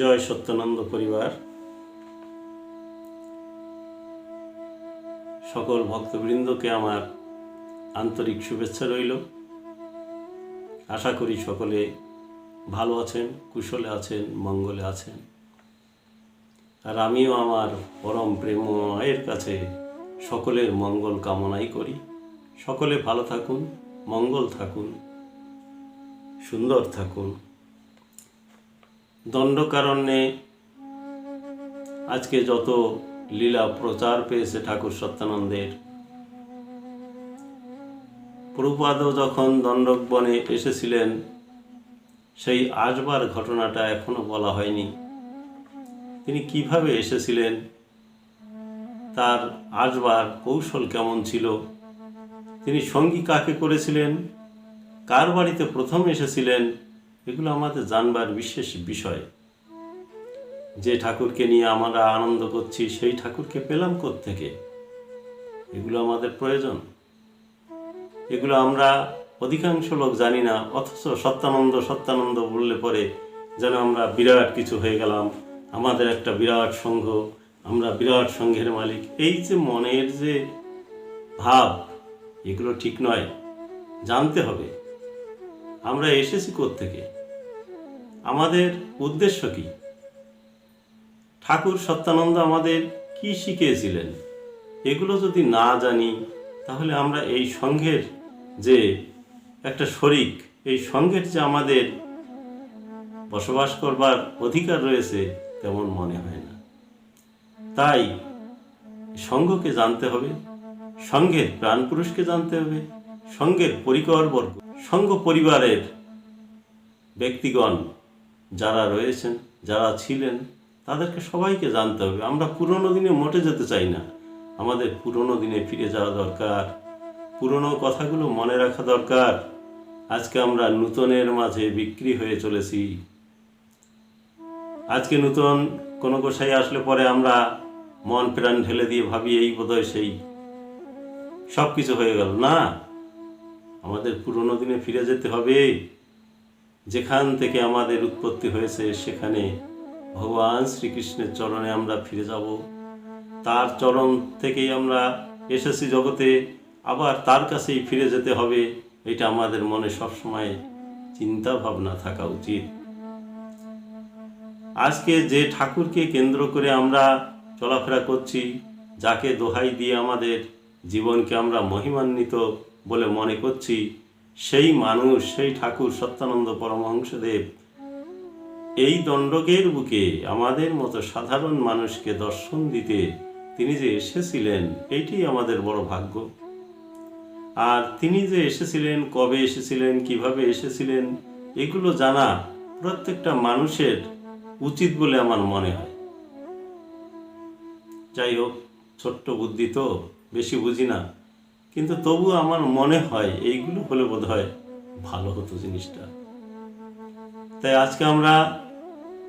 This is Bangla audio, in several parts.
জয় সত্যানন্দ পরিবার। সকল ভক্তবৃন্দকে আমার আন্তরিক শুভেচ্ছা রইল। আশা করি সকলে ভালো আছেন, কুশলে আছেন, মঙ্গলে আছেন। আর আমিও আমার পরম প্রেময়ের কাছে সকলের মঙ্গল কামনাই করি। সকলে ভালো থাকুন, মঙ্গল থাকুন, সুন্দর থাকুন। দণ্ডকারণ্যে আজকে যত লীলা প্রচার পেয়েছে ঠাকুর সত্যানন্দের, প্রভুপাদও যখন দণ্ডক বনে এসেছিলেন, সেই আসবার ঘটনাটা এখনও বলা হয়নি। তিনি কীভাবে এসেছিলেন, তার আসবার কৌশল কেমন ছিল, তিনি সঙ্গী কাকে করেছিলেন, কার বাড়িতে প্রথম এসেছিলেন এগুলো আমাদের জানবার বিশেষ বিষয়। যে ঠাকুরকে নিয়ে আমরা আনন্দ করছি, সেই ঠাকুরকে পেলাম থেকে এগুলো আমাদের প্রয়োজন। এগুলো আমরা অধিকাংশ লোক জানি না, অথচ সত্যানন্দ সত্যানন্দ বললে পরে যেন আমরা বিরাট কিছু হয়ে গেলাম। আমাদের একটা বিরাট সংঘ, আমরা বিরাট সংঘের মালিক। এই যে মনের যে ভাব, এগুলো ঠিক নয়। জানতে হবে। আমরা এসেছি থেকে আমাদের উদ্দেশ্য কি? ঠাকুর সত্যানন্দ আমাদের কি শিখিয়েছিলেন? এগুলো যদি না জানি, তাহলে আমরা এই সংঘের যে একটা শরিক, এই সংঘের যে আমাদের বসবাস করবার অধিকার রয়েছে, তেমন মনে হয় না। তাই সংঘকে জানতে হবে সংঘের প্রাণপুরুষকে জানতে হবে সংঘের পরিকরবর্গ সংঘ পরিবারের ব্যক্তিগণ যারা রয়েছেন, যারা ছিলেন, তাদেরকে সবাইকে জানতে হবে। আমরা পুরনো দিনে মোটে যেতে চাই না। আমাদের পুরনো দিনে ফিরে যাওয়া দরকার। পুরনো কথাগুলো মনে রাখা দরকার। আজকে আমরা নূতনের মাঝে বিক্রি হয়ে চলেছি। আজকে নূতন কোনো গোসাই আসলে পরে আমরা মন প্রাণ ঢেলে দিয়ে ভাবি, এই বোধহয় সেই সব কিছু হয়ে গেল। না, আমাদের পুরনো দিনে ফিরে যেতে হবে। যেখান থেকে আমাদের উৎপত্তি হয়েছে, সেখানে ভগবান শ্রীকৃষ্ণের চরণে আমরা ফিরে যাব। তার চরণ থেকেই আমরা এসেছি জগতে, আবার তার কাছেই ফিরে যেতে হবে, এটা আমাদের মনে সবসময় চিন্তা ভাবনা থাকা উচিত। আজকে যে ঠাকুরকে কেন্দ্র করে আমরা চলাফেরা করছি, যাকে দোহাই দিয়ে আমাদের জীবনকে আমরা মহিমান্বিত বলে মনে করছি সেই মানুষ, সেই ঠাকুর সত্যানন্দ পরমহংসদেব, এই দণ্ডকের বুকে আমাদের মতো সাধারণ মানুষকে দর্শন দিতে তিনি যে এসেছিলেন এইটি আমাদের বড় ভাগ্য। আর তিনি যে এসেছিলেন, কবে এসেছিলেন, কীভাবে এসেছিলেন, এগুলো জানা প্রত্যেকটা মানুষের উচিত বলে আমার মনে হয়। যাই হোক, ছোট্ট বুদ্ধি তো, বেশি বুঝি না। কিন্তু তবু আমার মনে হয় এইগুলো হলে বোধ হয় ভালো হতো জিনিসটা। তাই আজকে আমরা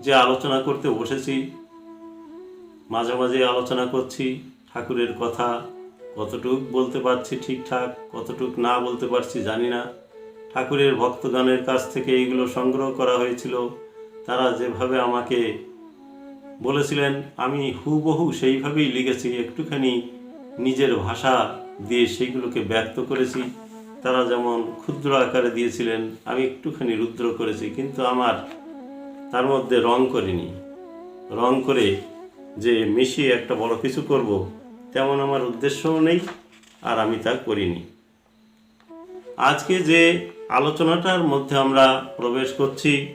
যে আলোচনা করতে বসেছি মাঝে মাঝে আলোচনা করছি, ঠাকুরের কথা কতটুক বলতে পারছি ঠিকঠাক, কতটুক না বলতে পারছি জানি না। ঠাকুরের ভক্তগণের কাছ থেকে এইগুলো সংগ্রহ করা হয়েছিল। তারা যেভাবে আমাকে বলেছিলেন, আমি হুবহু সেইভাবেই লিখেছি, একটুখানি নিজের ভাষা দিয়ে সেইগুলোকে ব্যক্ত করেছি। তারা যেমন ক্ষুদ্র আকারে দিয়েছিলেন, আমি একটুখানি রুদ্র করেছি, কিন্তু আমার তার মধ্যে রং করিনি। রং করে যে মিশিয়ে একটা বড় কিছু করব, তেমন আমার উদ্দেশ্যও নেই, আর আমি তা করিনি। আজকে যে আলোচনাটার মধ্যে আমরা প্রবেশ করছি,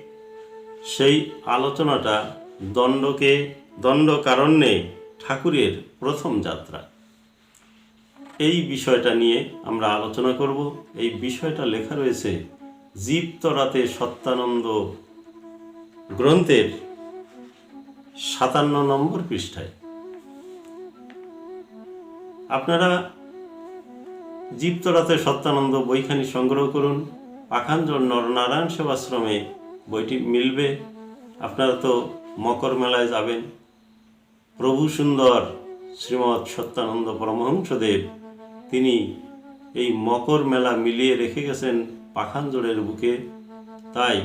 সেই আলোচনাটা দণ্ডকে দণ্ড কারণে ঠাকুরের প্রথম যাত্রা। বিষয়টা নিয়ে আমরা আলোচনা করব। এই বিষয়টা লেখা রয়েছে জীবতরাতে সত্যানন্দ গ্রন্থের সাতান্ন নম্বর পৃষ্ঠায়। আপনারা জীবতরাতে সত্যানন্দ বইখানি সংগ্রহ করুন। পাখাঞ্জন নরনারায়ণ সেবাশ্রমে বইটি মিলবে। আপনারা তো মকর মেলায় যাবেন। প্রভু সুন্দর শ্রীমৎ সত্যানন্দ পরমহংসদেব তিনি এই মকর মেলা মিলিয়ে রেখে গেছেন পাখানজোড়ের বুকে। তাই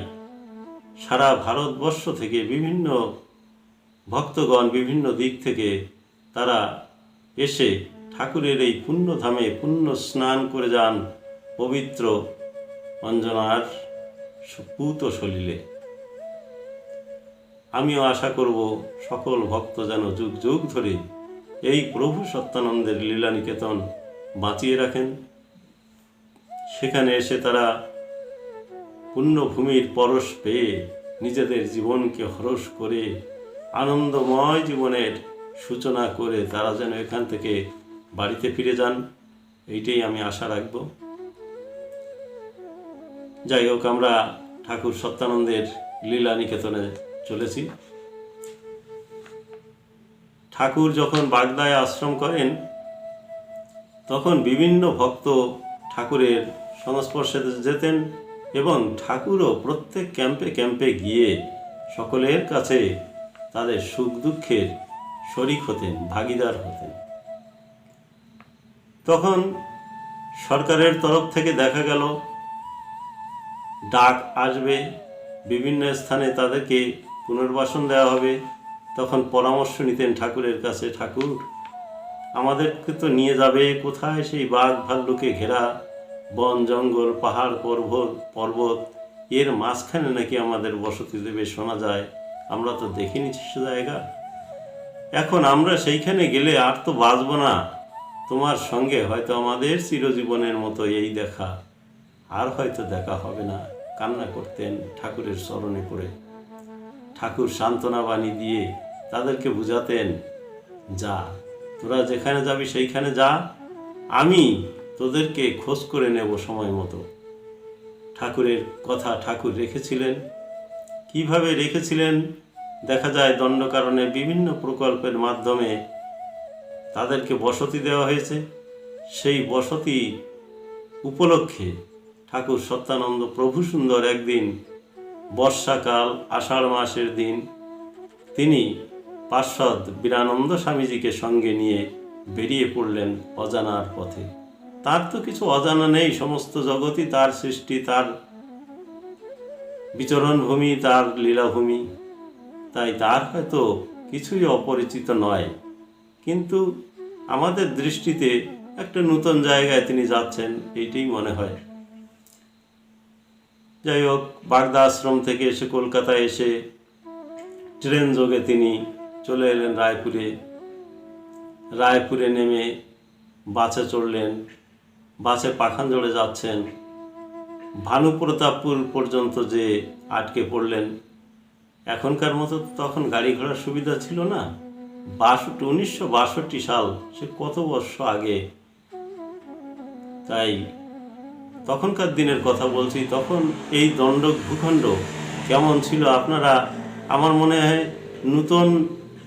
সারা ভারতবর্ষ থেকে বিভিন্ন ভক্তগণ বিভিন্ন দিক থেকে তারা এসে ঠাকুরের এই পুণ্যধামে পুণ্য স্নান করে যান পবিত্র অঞ্জনার পুত সলিলে আমিও আশা করব সকল ভক্ত যেন যুগ যুগ ধরে এই প্রভু সত্যানন্দের লীলা নিকেতন বাঁচিয়ে রাখেন। সেখানে এসে তারা পুণ্যভূমির পরশ পেয়ে নিজেদের জীবনকে হরস করে আনন্দময় জীবনের সূচনা করে তারা যেন এখান থেকে বাড়িতে ফিরে যান, এইটাই আমি আশা রাখব। যাই হোক, আমরা ঠাকুর সত্যানন্দের লীলা নিকেতনে চলেছি। ঠাকুর যখন বাগদায় আশ্রম করেন তখন বিভিন্ন ভক্ত ঠাকুরের সংস্পর্শে যেতেন এবং ঠাকুরও প্রত্যেক ক্যাম্পে ক্যাম্পে গিয়ে সকলের কাছে তাদের সুখ দুঃখের শরিক হতেন, ভাগিদার হতেন। তখন সরকারের তরফ থেকে দেখা গেল, ডাক আসবে, বিভিন্ন স্থানে তাদেরকে পুনর্বাসন দেওয়া হবে। তখন পরামর্শ নিতেন ঠাকুরের কাছে, ঠাকুর আমাদেরকে তো নিয়ে যাবে কোথায় সেই বাঘ ভাল্লুকে ঘেরা? বন, জঙ্গল, পাহাড়, পর্বত পর্বত, এর মাঝখানে নাকি আমাদের বসতি দেবে শোনা যায়। আমরা তো দেখিনি সে জায়গা। এখন আমরা সেইখানে গেলে আর তো বাঁচব না। তোমার সঙ্গে হয়তো আমাদের চিরজীবনের মতো এই দেখা। আর হয়তো দেখা হবে না। কান্না করতেন ঠাকুরের স্মরণে পড়ে। ঠাকুর সান্ত্বনা বাণী দিয়ে তাদেরকে বুঝাতেন, যা তোরা যেখানে যাবি, সেইখানে যা। আমি তোদেরকে খোঁজ করে নেব সময় মতো। ঠাকুরের কথা ঠাকুর রেখেছিলেন। কীভাবে রেখেছিলেন? দেখা যায় দণ্ডকারণে বিভিন্ন প্রকল্পের মাধ্যমে তাদেরকে বসতি দেওয়া হয়েছে। সেই বসতি উপলক্ষে ঠাকুর সত্যানন্দ প্রভু সুন্দর একদিন বর্ষাকাল, আষাঢ় মাসের দিন তিনি পার্শ্বদ বীরানন্দ স্বামীজিকে সঙ্গে নিয়ে বেরিয়ে পড়লেন অজানার পথে। তার তো কিছু অজানা নেই, সমস্ত জগৎই তার সৃষ্টি, তার বিচরণ ভূমি, তার লীলাভূমি। তাই তার হয়তো কিছুই অপরিচিত নয়। কিন্তু আমাদের দৃষ্টিতে একটা নূতন জায়গায় তিনি যাচ্ছেন, এইটাই মনে হয়। যাই হোক, বাগদা আশ্রম থেকে এসে কলকাতায় এসে ট্রেন যোগে তিনি চলে এলেন রায়পুরে। রায়পুরে নেমে বাসে চড়লেন, বাসে পাখানজোড়ে যাচ্ছেন। ভানুপ্রতাপপুর পর্যন্ত যে আটকে পড়লেন, এখনকার মতো তখন গাড়ি ঘোড়ার সুবিধা ছিল না। বাষট্টি, উনিশশো বাষট্টি সাল, সে কত বর্ষ আগে। তাই তখনকার দিনের কথা বলছি, তখন এই দণ্ড ভূখণ্ড কেমন ছিল আপনারা? আমার মনে হয় নূতন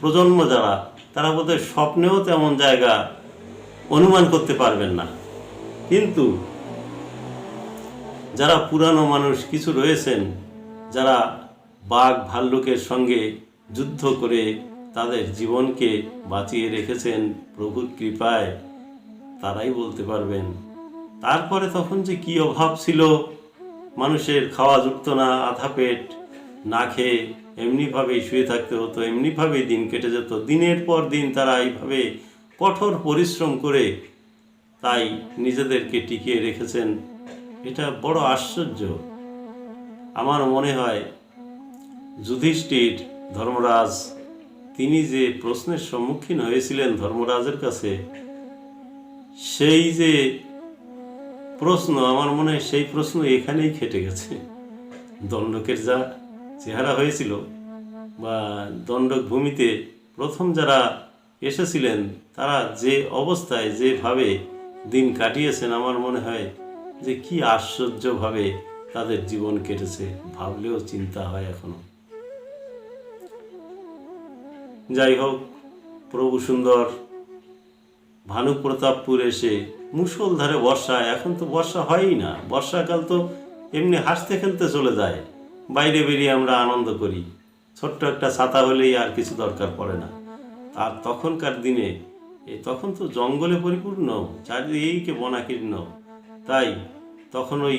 প্রজন্ম যারা, তারা বোধহয় স্বপ্নেও তেমন জায়গা অনুমান করতে পারবেন না। কিন্তু যারা পুরানো মানুষ কিছু রয়েছেন, যারা বাঘ ভাল্লুকের সঙ্গে যুদ্ধ করে তাদের জীবনকে বাঁচিয়ে রেখেছেন প্রভুর কৃপায়, তারাই বলতে পারবেন, তারপরে তখন যে কি অভাব ছিল? মানুষের খাওয়া যুক্ত না, আধা পেট না খেয়ে এমনিভাবেই শুয়ে থাকতে হতো, এমনিভাবেই দিন কেটে যেত। দিনের পর দিন তারা এইভাবে কঠোর পরিশ্রম করে তাই নিজেদেরকে টিকিয়ে রেখেছেন। এটা বড় আশ্চর্য। আমার মনে হয় যুধিষ্ঠির, ধর্মরাজ, তিনি যে প্রশ্নের সম্মুখীন হয়েছিলেন ধর্মরাজের কাছে, সেই যে প্রশ্ন, আমার মনে হয় সেই প্রশ্ন এখানেই খেটে গেছে। দণ্ডকের যা চেহারা হয়েছিল বা দণ্ডক ভূমিতে প্রথম যারা এসেছিলেন, তারা যে অবস্থায়, যেভাবে দিন কাটিয়েছেন, আমার মনে হয় যে কি আশ্চর্যভাবে তাদের জীবন কেটেছে, ভাবলেও চিন্তা হয় এখনও। যাই হোক, প্রভু সুন্দর, ভানুপ্রতাপপুর এসে মুষলধারে বর্ষা এখন তো বর্ষা হয়ই না। বর্ষাকাল তো এমনি হাসতে খেলতে চলে যায়। বাইরে বেরিয়ে আমরা আনন্দ করি। ছোট্ট একটা ছাতা হলেই আর কিছু দরকার পড়ে না। আর তখনকার দিনে এ তখন তো জঙ্গলে পরিপূর্ণ, চারিদিকে বনাকীর্ণ। তাই তখন ওই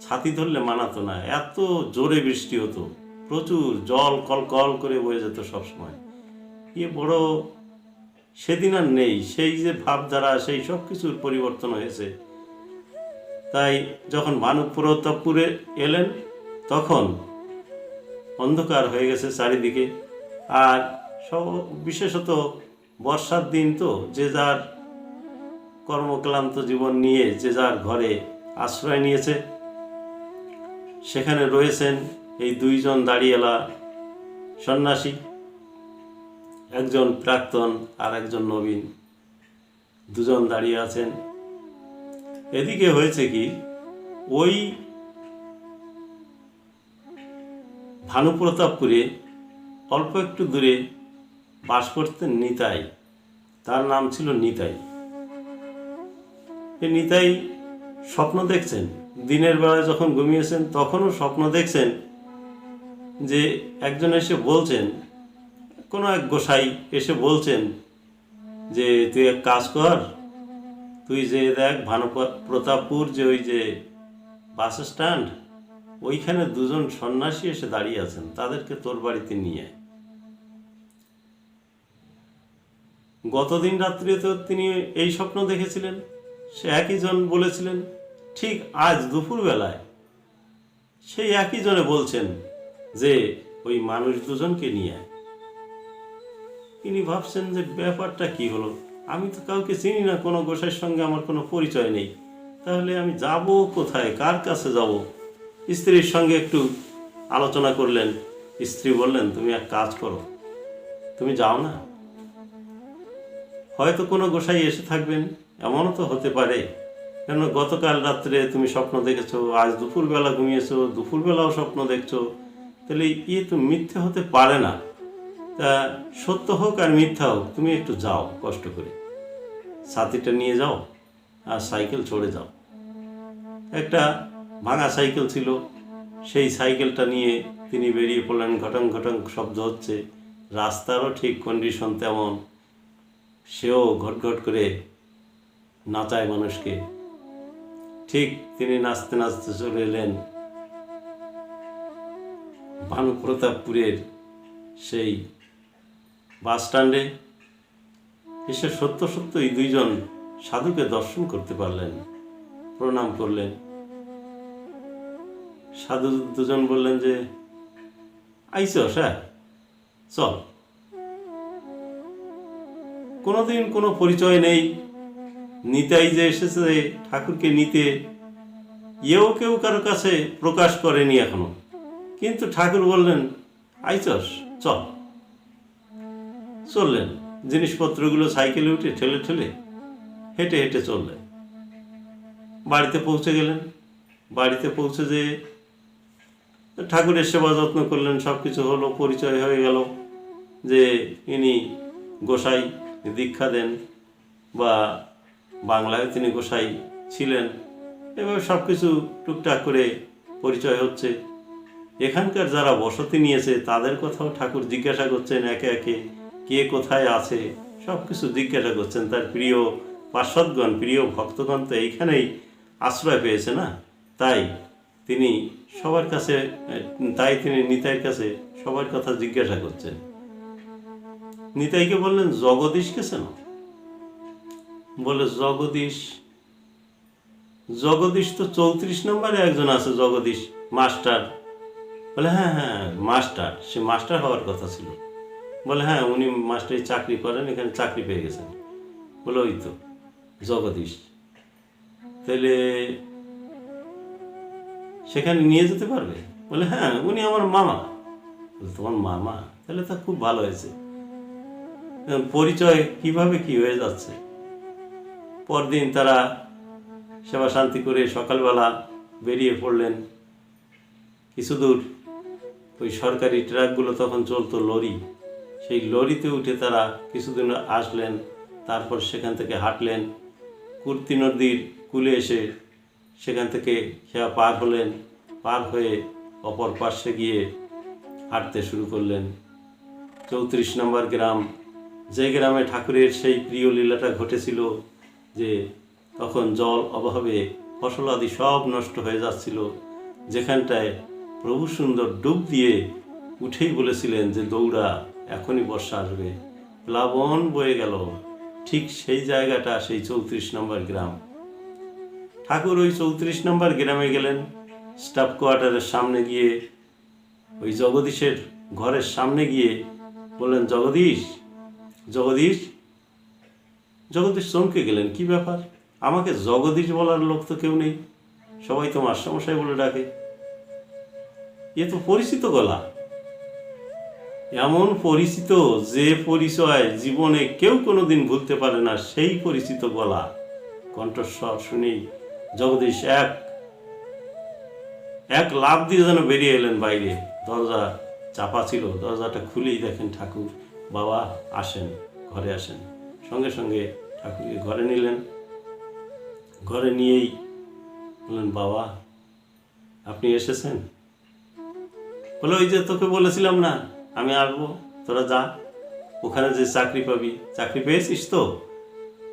ছাতি ধরলে মানাতো না, এত জোরে বৃষ্টি হতো। প্রচুর জল কল কল করে বয়ে যেত সবসময়। ইয়ে বড় সেদিন আর নেই, সেই যে ভাবধারা সেই সব কিছুর পরিবর্তন হয়েছে। তাই যখন ভানুপ্রতাপপুরে এলেন তখন অন্ধকার হয়ে গেছে চারিদিকে। আর সব বিশেষত বর্ষার দিন তো, যে যার কর্মক্লান্ত জীবন নিয়ে, যে যার ঘরে আশ্রয় নিয়েছে। সেখানে রয়েছেন এই দুইজন দাঁড়িয়েলা সন্ন্যাসী, একজন প্রাক্তন আর একজন নবীন। দুজন দাঁড়িয়ে আছেন। এদিকে হয়েছে কি, ওই ভানুপ্রতাপপুরে অল্প একটু দূরে বাস করতেন নিতাই। তার নাম ছিল নিতাই। এই নিতাই স্বপ্ন দেখছেন। দিনের বেলায় যখন ঘুমিয়েছেন, তখনও স্বপ্ন দেখছেন যে একজন এসে বলছেন, কোনো এক গোসাই এসে বলছেন যে, তুই এক কাজ কর, তুই যে দেখ ভানু প্রতাপপুর যে ওই যে বাস স্ট্যান্ড ওইখানে দুজন সন্ন্যাসী এসে দাঁড়িয়ে আছেন, তাদেরকে তোর বাড়িতে নিয়ে আয়। গতদিন রাত্রিতে তিনি এই স্বপ্ন দেখেছিলেন, সে একই জন বলেছিলেন, ঠিক আজ দুপুরবেলায়। সেই একই জনে বলছেন যে, ওই মানুষ দুজনকে নিয়ে আয়। তিনি ভাবছেন যে, ব্যাপারটা কি হলো? আমি তো কাউকে চিনি না, কোনো গোসাইয়ের সঙ্গে আমার কোনো পরিচয় নেই। তাহলে আমি যাব কোথায়? কার কাছে যাব? স্ত্রীর সঙ্গে একটু আলোচনা করলেন। স্ত্রী বললেন, তুমি এক কাজ করো। তুমি যাও না। হয়তো কোনো গোসাই এসে থাকবেন। এমনও তো হতে পারে। কেন গতকাল রাত্রে তুমি স্বপ্ন দেখেছ, আজ দুপুরবেলা ঘুমিয়েছো, দুপুরবেলাও স্বপ্ন দেখছ। তাহলে ইয়ে তো মিথ্যে হতে পারে না। তা সত্য হোক আর মিথ্যা হোক, তুমি একটু যাও, কষ্ট করে। সাথীটা নিয়ে যাও আর সাইকেল চড়ে যাও। একটা ভাঙা সাইকেল ছিল। সেই সাইকেলটা নিয়ে তিনি বেরিয়ে পড়লেন। ঘটং ঘটং শব্দ হচ্ছে। রাস্তারও ঠিক কন্ডিশন তেমন। সেও ঘটঘট করে নাচায় মানুষকে। ঠিক তিনি নাচতে নাচতে চলে এলেন। ভানু প্রতাপপুরের সেই বাস স্ট্যান্ডে। এসে সত্য সত্য এই দুইজন সাধুকে দর্শন করতে পারলেন। প্রণাম করলেন। সাধু দুজন বললেন যে, আইস হ্যাঁ চল। কোনোদিন কোনো পরিচয় নেই। নিতাই যে এসেছে ঠাকুরকে নিতে ইয়েও কেউ কারও কাছে প্রকাশ করেনি এখনও। কিন্তু ঠাকুর বললেন আইচস চল। চললেন। জিনিসপত্রগুলো সাইকেলে উঠে ঠেলে ঠেলে হেঁটে হেঁটে চললেন। বাড়িতে পৌঁছে গেলেন। বাড়িতে পৌঁছে যে ঠাকুরের সেবা যত্ন করলেন সব কিছু হলো, পরিচয় হয়ে গেল যে ইনি গোসাই দীক্ষা দেন বা বাংলায় তিনি গোসাই ছিলেন। এবার সব কিছু টুকটাক করে পরিচয় হচ্ছে। এখানকার যারা বসতি নিয়েছে, তাদের কথাও ঠাকুর জিজ্ঞাসা করছেন একে একে, কে কোথায় আছে? সব কিছু জিজ্ঞাসা করছেন। তার প্রিয় পার্শ্বদগণ, প্রিয় ভক্তগণ তো এইখানেই আশ্রয় পেয়েছে না? তাই তিনি সবার কাছে, তাই তিনি নিতাইয়ের কাছে সবার কথা জিজ্ঞাসা করছেন। নিতাইকে বললেন জগদীশকে চেন বলে, জগদীশ জগদীশ তো চৌত্রিশ নম্বরে একজন আছে, জগদীশ, মাস্টার। বলে হ্যাঁ হ্যাঁ মাস্টার, সে মাস্টার হওয়ার কথা ছিল। বলে হ্যাঁ উনি মাস্টারি চাকরি করেন, এখানে চাকরি পেয়ে গেছেন। বলে, ওই তো, জগদীশ। তাহলে সেখানে নিয়ে যেতে পারবে? বলে হ্যাঁ উনি আমার মামা। তোমার মামা? তাহলে তা খুব ভালো হয়েছে। পরিচয় কীভাবে কি হয়ে যাচ্ছে? পরদিন তারা সেবা শান্তি করে সকালবেলা বেরিয়ে পড়লেন। কিছু দূর ওই সরকারি ট্রাকগুলো তখন চলতো লরি। সেই লরিতে উঠে তারা কিছুদিন আসলেন, তারপর সেখান থেকে হাঁটলেন। কুর্তি নদীর কুলে এসে সেখান থেকে খেয়া পার হলেন, পার হয়ে অপর পার্শ্বে গিয়ে হাঁটতে শুরু করলেন। চৌত্রিশ নম্বর গ্রাম, যে গ্রামে ঠাকুরের সেই প্রিয় লীলাটা ঘটেছিল যে তখন জল অভাবে ফসল আদি সব নষ্ট হয়ে যাচ্ছিল, যেখানটায় প্রভু সুন্দর ডুব দিয়ে উঠেই বলেছিলেন যে, দৌড়া, এখনই বর্ষা আসবে। প্লাবন বয়ে গেল, ঠিক সেই জায়গাটা, সেই চৌত্রিশ নম্বর গ্রাম। ঠাকুর ওই চৌত্রিশ নম্বর গ্রামে গেলেন। স্টাফ কোয়ার্টারের সামনে গিয়ে, ওই জগদীশের ঘরের সামনে গিয়ে বললেন, জগদীশ জগদীশ জগদীশ চমকে গেলেন, কি ব্যাপার? আমাকে জগদীশ বলার লোক তো কেউ নেই। সবাই তো মাস্টারমশাই বলে ডাকে। এ তো পরিচিত গলা। এমন পরিচিত যে পরিচয় জীবনে কেউ কোনোদিন ভুলতে পারে না, সেই পরিচিত গলা। কণ্ঠস্বর শুনেই জগদীশ, এক এক লাভ দিয়ে যেন বেরিয়ে এলেন বাইরে। দরজা চাপা ছিল। দরজাটা খুলেই দেখেন ঠাকুর বাবা আসেন, ঘরে আসেন। সঙ্গে সঙ্গে ঠাকুরকে ঘরে নিলেন। ঘরে নিয়েই বললেন, বাবা, আপনি এসেছেন? বলে, ওই যে তোকে বলেছিলাম না, আমি আসব। তোরা যা, ওখানে যে চাকরি পাবি। চাকরি পেয়েছিস তো?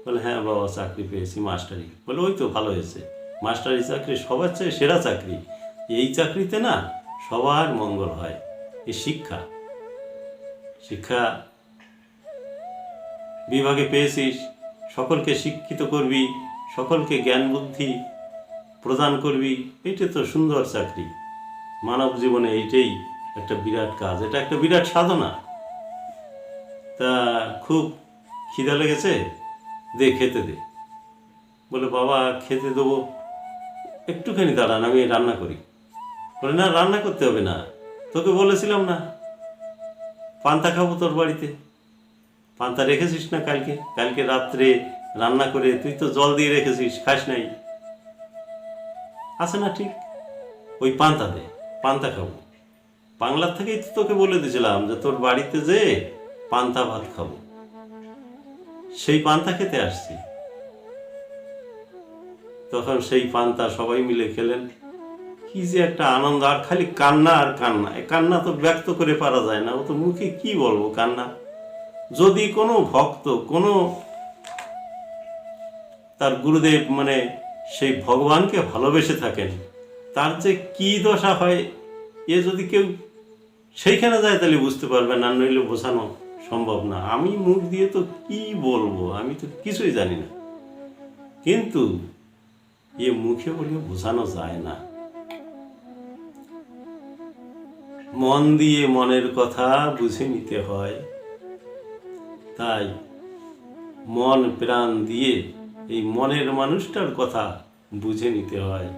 বলে হ্যাঁ বাবা, চাকরি পেয়েছি, মাস্টারি। বলে, ওই তো ভালো হয়েছে। মাস্টারি চাকরি, সবার চেয়ে সেরা চাকরি। এই চাকরিতে না সবার মঙ্গল হয়, এই শিক্ষা। শিক্ষা বিভাগে পেয়েছিস, সকলকে শিক্ষিত করবি, সকলকে জ্ঞান, বুদ্ধি প্রদান করবি এইটা তো সুন্দর চাকরি। মানব জীবনে এইটাই একটা বিরাট কাজ, এটা একটা বিরাট সাধনা। তা খুব খিদা লেগেছে? দে, খেতে দে। বলে, বাবা, খেতে দেবো। একটুখানি দাঁড়ান, আমি রান্না করি। বলে, না, রান্না করতে হবে না। তোকে বলেছিলাম না। পান্তা খাব তোর বাড়িতে। পান্তা রেখেছিস না কালকে? কালকে রাত্রে রান্না করে তুই তো জল দিয়ে রেখেছিস, খাস নাই। আছে না ঠিক? ওই পান্তা দে, পান্তা খাব। বাংলার থেকেই তো তোকে বলে দিয়েছিলাম যে তোর বাড়িতে যে পান্তা ভাত খাব। সেই পান্তা খেতে আসছি। তখন সেই পান্তা সবাই মিলে খেলেন। কি যে একটা আনন্দ, আর খালি কান্না আর কান্না। কান্না তো ব্যক্ত করে পারা যায় না। ও তো মুখে কি বলব কান্না? যদি কোনো ভক্ত, কোনো তার গুরুদেব মানে সেই ভগবানকে ভালোবেসে থাকেন, তার যে কি দশা হয়, এ যদি কেউ সেইখানে যায় তাহলে বুঝতে পারবে না, নইলে বোঝানো সম্ভব না। আমি মুখ দিয়ে তো কি বলব? আমি তো কিছুই জানি না। কিন্তু এ মুখে বলে বোঝানো যায় না। মন দিয়ে মনের কথা বুঝে নিতে হয়। তাই মন প্রাণ দিয়ে এই মনের মানুষটার কথা বুঝে নিতে হয়।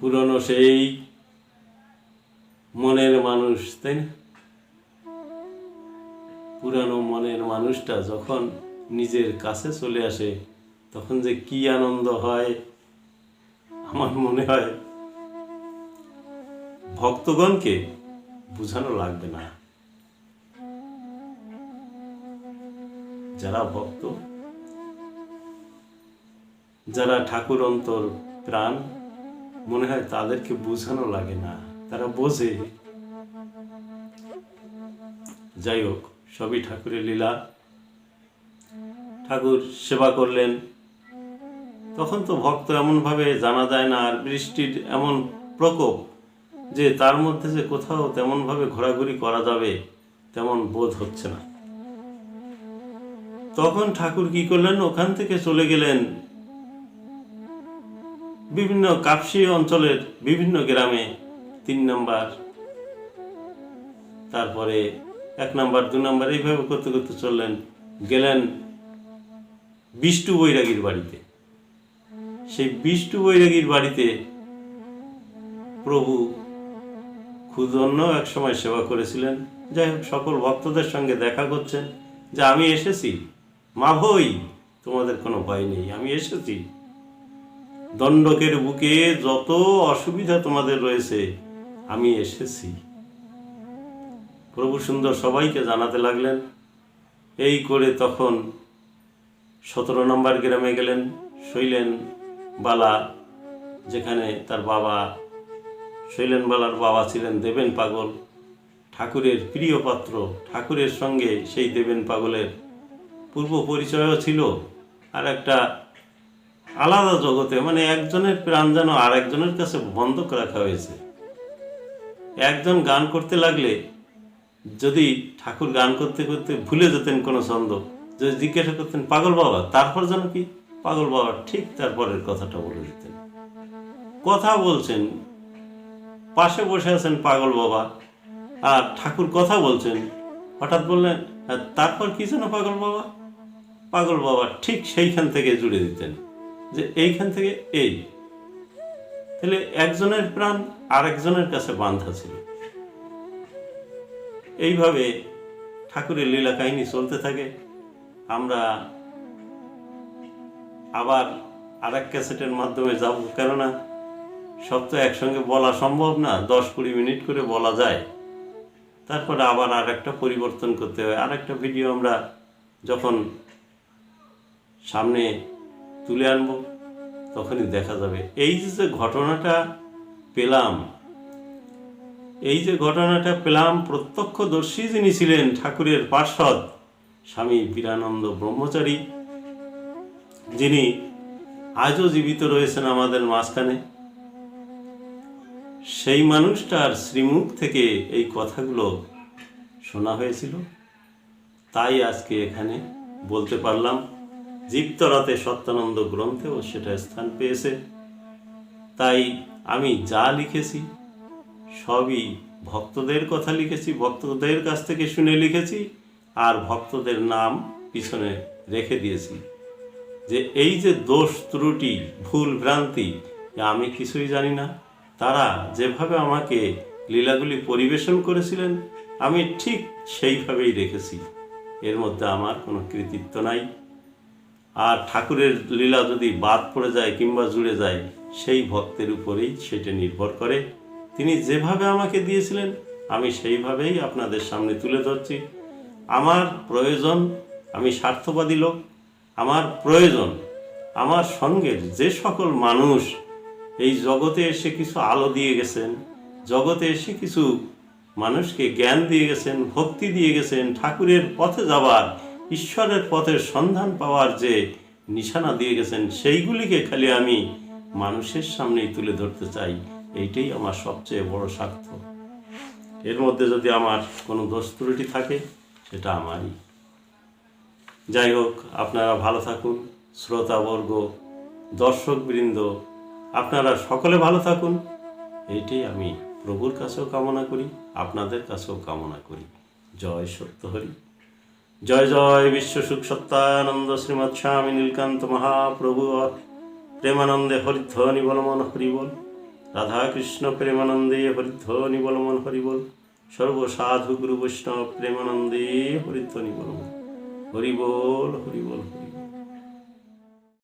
পুরনো সেই মনের মানুষ, তাই না? পুরানো মনের মানুষটা যখন নিজের কাছে চলে আসে, তখন যে কি আনন্দ হয়, আমার মনে হয় ভক্তগণকে বোঝানো লাগবে না। যারা ভক্ত, যারা ঠাকুর অন্তর প্রাণ, মনে হয় তাদেরকে বোঝানো লাগে না। তারা বোঝে। যাই হোক, সবই ঠাকুরের লীলা। ঠাকুর সেবা করলেন। তখন তো ভক্ত এমনভাবে জানা যায় না, আর বৃষ্টির এমন প্রকোপ যে তার মধ্যে যে কোথাও তেমনভাবে ঘোরাঘুরি করা যাবে, তেমন বোধ হচ্ছে না। তখন ঠাকুর কি করলেন? ওখান থেকে চলে গেলেন বিভিন্ন কাপসি অঞ্চলের বিভিন্ন গ্রামে। তিন নাম্বার, তারপরে এক নাম্বার, দু নাম্বার, এইভাবে করতে করতে চললেন, গেলেন বিষ্টু বৈরাগীর বাড়িতে। সেই বিষ্টু বৈরাগীর বাড়িতে প্রভু ক্ষুদন্য এক সময় সেবা করেছিলেন। যাই হোক, সকল ভক্তদের সঙ্গে দেখা করছেন যে আমি এসেছি, মা ভই তোমাদের কোনো ভয় নেই, আমি এসেছি। দণ্ডকের বুকে যত অসুবিধা তোমাদের রয়েছে আমি এসেছি। প্রভু সুন্দর সবাইকে জানাতে লাগলেন। এই করে তখন সতেরো নম্বর গ্রামে গেলেন, শৈলেন বালা, যেখানে তার বাবা, শৈলেন বালার বাবা ছিলেন দেবেন পাগল। ঠাকুরের প্রিয় পাত্র, ঠাকুরের সঙ্গে সেই দেবেন পাগলের পূর্ব পরিচয়ও ছিল। আর একটা আলাদা জগতে মানে একজনের প্রাণ যেন আর একজনের কাছে বন্ধক রাখা হয়েছে। একজন গান করতে লাগলে যদি ঠাকুর গান করতে করতে ভুলে যেতেন কোনো ছন্দ যদি জিজ্ঞাসা করতেন পাগল বাবা? তারপর যেন কি? পাগল বাবা ঠিক তারপরের কথাটা বলে দিতেন। কথা বলছেন পাশে বসে আছেন পাগল বাবা আর ঠাকুর কথা বলছেন হঠাৎ বললেন "হ্যাঁ, তারপর কি যেন পাগল বাবা? পাগল বাবা ঠিক সেইখান থেকে জুড়ে দিতেন যে এইখান থেকে এই তাহলে একজনের প্রাণ আরেকজনের কাছে বাঁধা ছিল। এইভাবে ঠাকুরের লীলা কাহিনী চলতে থাকে। আমরা আবার আর এক ক্যাসেটের মাধ্যমে যাব, কেননা সব তো একসঙ্গে বলা সম্ভব না, দশ কুড়ি মিনিট করে বলা যায়। তারপরে আবার আর একটা পরিবর্তন করতে হয়। আর একটা ভিডিও আমরা যখন সামনে তুলে আনব তখনই দেখা যাবে। এই যে ঘটনাটা পেলাম, এই যে ঘটনাটা পেলাম, প্রত্যক্ষদর্শী যিনি ছিলেন ঠাকুরের পার্ষদ স্বামী বীরানন্দ ব্রহ্মচারী, যিনি আজও জীবিত রয়েছেন আমাদের মাঝখানে, সেই মানুষটার শ্রীমুখ থেকে এই কথাগুলো শোনা হয়েছিল। তাই আজকে এখানে বলতে পারলাম। জীবতরাতে সত্যানন্দ গ্রন্থেও সেটা স্থান পেয়েছে। তাই আমি যা লিখেছি, সবই ভক্তদের কথা লিখেছি, ভক্তদের কাছ থেকে শুনে লিখেছি, আর ভক্তদের নাম পিছনে রেখে দিয়েছি। যে এই যে দোষ, ত্রুটি, ভুল, ভ্রান্তি আমি কিছুই জানি না। তারা যেভাবে আমাকে লীলাগুলি পরিবেশন করেছিলেন, আমি ঠিক সেইভাবেই রেখেছি। এর মধ্যে আমার কোনো কৃতিত্ব নাই। আর ঠাকুরের লীলা যদি বাদ পড়ে যায় কিংবা জুড়ে যায়, সেই ভক্তের উপরেই সেটা নির্ভর করে। তিনি যেভাবে আমাকে দিয়েছিলেন, আমি সেইভাবেই আপনাদের সামনে তুলে ধরছি। আমার প্রয়োজন, আমি স্বার্থবাদী লোক। আমার প্রয়োজন, আমার সঙ্গে যে সকল মানুষ এই জগতে এসে কিছু আলো দিয়ে গেছেন, জগতে এসে কিছু মানুষকে জ্ঞান দিয়ে গেছেন, ভক্তি দিয়ে গেছেন, ঠাকুরের পথে যাবার ঈশ্বরের পথের সন্ধান পাওয়ার যে নিশানা দিয়ে গেছেন, সেইগুলিকে খালি আমি মানুষের সামনেই তুলে ধরতে চাই। এইটাই আমার সবচেয়ে বড় স্বার্থ। এর মধ্যে যদি আমার কোনো দোষ ত্রুটি থাকে, সেটা আমারই। যাই হোক, আপনারা ভালো থাকুন, শ্রোতাবর্গ, দর্শকবৃন্দ, আপনারা সকলে ভালো থাকুন। এইটাই আমি প্রভুর কাছেও কামনা করি, আপনাদের কাছেও কামনা করি। জয় সত্যহরি। জয় জয় বিশ্ব সুখ সত্যানন্দ শ্রীমৎ স্বামী নীলকান্ত মহাপ্রভু। প্রেমানন্দে হরিধ্বনি বলমন হরিবল। রাধাকৃষ্ণ প্রেমানন্দে হরিধ্বনি বলমন হরিবল। সর্বসাধু গুরু বৈষ্ণব প্রেমানন্দে হরিধ্বনি বলমন। হরিবল হরিবল হরিবল।